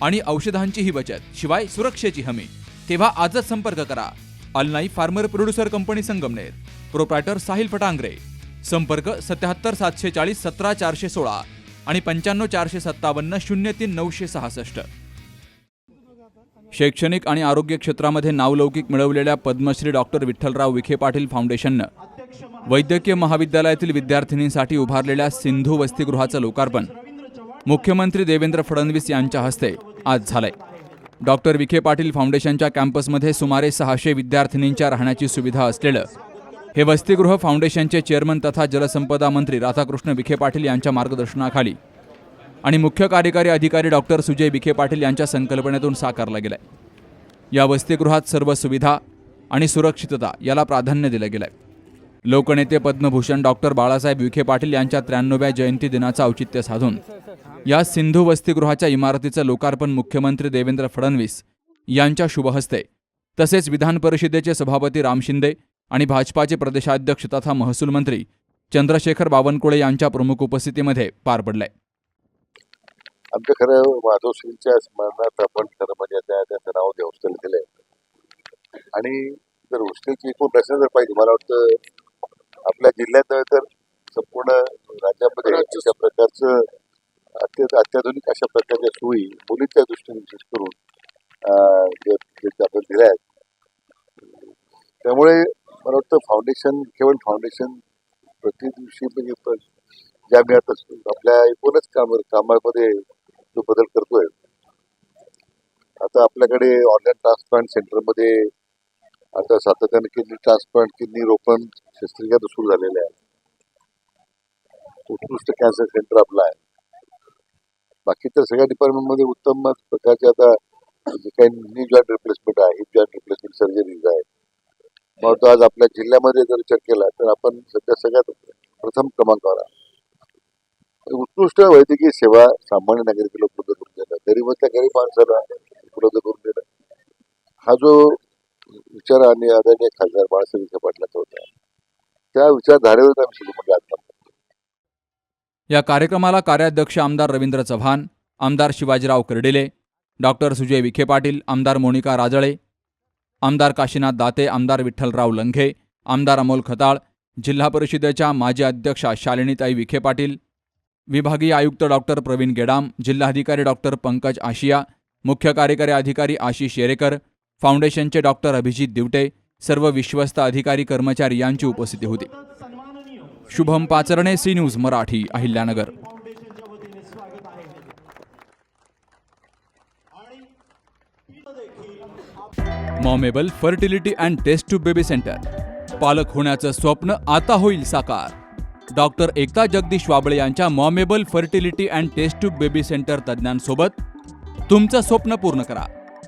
आणि औषधांचीही बचत शिवाय सुरक्षेची हमी. तेव्हा आजच संपर्क करा. अलनाई farmer producer company Sangamner. Proprietor Sahil Phatangare. संपर्क सत्याहत्तर सातशे चाळीस सतरा चारशे सोळा आणि पंच्याण्णव चारशे सत्तावन्न शून्य तीन नऊशे सहासष्ट. शैक्षणिक आणि आरोग्य क्षेत्रामध्ये नावलौकिक मिळवलेल्या पद्मश्री डॉक्टर विठ्ठलराव विखे पाटील फाउंडेशननं वैद्यकीय महाविद्यालयातील विद्यार्थिनींसाठी उभारलेल्या सिंधू वसतिगृहाचं लोकार्पण. मुख्यमंत्री देवेंद्र फडणवीस यांच्या हस्ते आज झालंय. डॉक्टर विखे पाटील फाउंडेशनच्या कॅम्पसमध्ये सुमारे सहाशे विद्यार्थिनींच्या राहण्याची सुविधा असलेलं हे वसतिगृह फाउंडेशनचे चेअरमन तथा जलसंपदा मंत्री राधाकृष्ण विखे पाटील यांच्या मार्गदर्शनाखाली आणि मुख्य कार्यकारी अधिकारी डॉक्टर सुजय विखे पाटील यांच्या संकल्पनेतून साकारला गेलाय. या वसतिगृहात सर्व सुविधा आणि सुरक्षितता याला प्राधान्य दिलं गेलं आहे लोकनेते पद्मभूषण डॉक्टर बाळासाहेब विखे पाटील यांच्या त्र्याण्णव्या जयंती दिनाचं औचित्य साधून. या सिंधू वसतिगृहाच्या इमारतीचं लोकार्पण मुख्यमंत्री देवेंद्र फडणवीस यांच्या शुभहस्ते. तसेच विधान परिषदेचे सभापती राम शिंदे आणि भाजपाचे प्रदेशाध्यक्ष तथा महसूल मंत्री चंद्रशेखर बावनकुळे यांच्या प्रमुख उपस्थितीमध्ये पार पडलंय आमच्या खरं माधवश्रींच्या स्मरणार्थ आपण खरं म्हणजे त्यांचं नाव हॉस्टेल आणि जर हॉस्टेलची एकूण रचना जर पाहिजे मला वाटतं आपल्या जिल्ह्यात नव्हे तर संपूर्ण राज्यामध्ये अशा प्रकारचं अत्यंत अत्याधुनिक अशा प्रकारच्या सोयी मुलींच्या दृष्टीने विशेष करून आपण दिल्या आहेत. त्यामुळे मला वाटतं फाउंडेशन केवळ फाउंडेशन प्रति दिवशी म्हणजे ज्या मिळत असतो आपल्या एकूणच काम कामामध्ये जो बदल करतोय. आता आपल्याकडे ऑनलाईन ट्रान्सप्लांट सेंटरमध्ये आता सातत्याने किडनी ट्रान्सप्लांट किडनी रोपण शस्त्रक्रिया सुरू झालेल्या आहे उत्कृष्ट कॅन्सर सेंटर आपला आहे. बाकी तर सगळ्या डिपार्टमेंटमध्ये उत्तम प्रकारचे आता जे काही नी जॉईंट रिप्लेसमेंट आहे हिप जॉईंट रिप्लेसमेंट सर्जरीज आहे मग तो आज आपल्या जिल्ह्यामध्ये जर विचार केला तर आपण सध्या सगळ्यात प्रथम क्रमांकावर आहे. उत्कृष्ट वैद्यकीय सेवा सामान्य नागरिकाला उपलब्ध करून देणं गरीबातल्या गरीब माणसाला उपलब्ध करून देणं हा जो विचार आणि आदरणीय खासदार बाळासाहेब विखे पाटलाचा होता. त्या विचारधारेवर आम्ही सगळं म्हणजे या कार्यक्रमाला कार्याध्यक्ष आमदार रवींद्र चव्हाण आमदार शिवाजीराव कर्डिले डॉक्टर सुजय विखे पाटील आमदार मोनिका राजळे आमदार काशीनाथ दाते आमदार विठ्ठलराव लंघे आमदार अमोल खताळ जिल्हा परिषदेच्या माजी अध्यक्षा शालिनीताई विखे पाटील विभागीय आयुक्त डॉक्टर प्रवीण गेडाम जिल्हाधिकारी डॉक्टर पंकज आशिया मुख्य कार्यकारी अधिकारी आशिष येरेकर फाउंडेशनचे डॉक्टर अभिजित दिवटे सर्व विश्वस्त अधिकारी कर्मचारी यांची उपस्थिती होती. Shubham Pacharne C news Marathi Ahilyanagar. Momable fertility and test tube baby centre. पालक होण्याचं स्वप्न आता होईल साकार. डॉक्टर एकता जगदीश वाबळे यांच्या Momable fertility and test tube baby centre तज्ज्ञांसोबत तुमचं स्वप्न पूर्ण करा.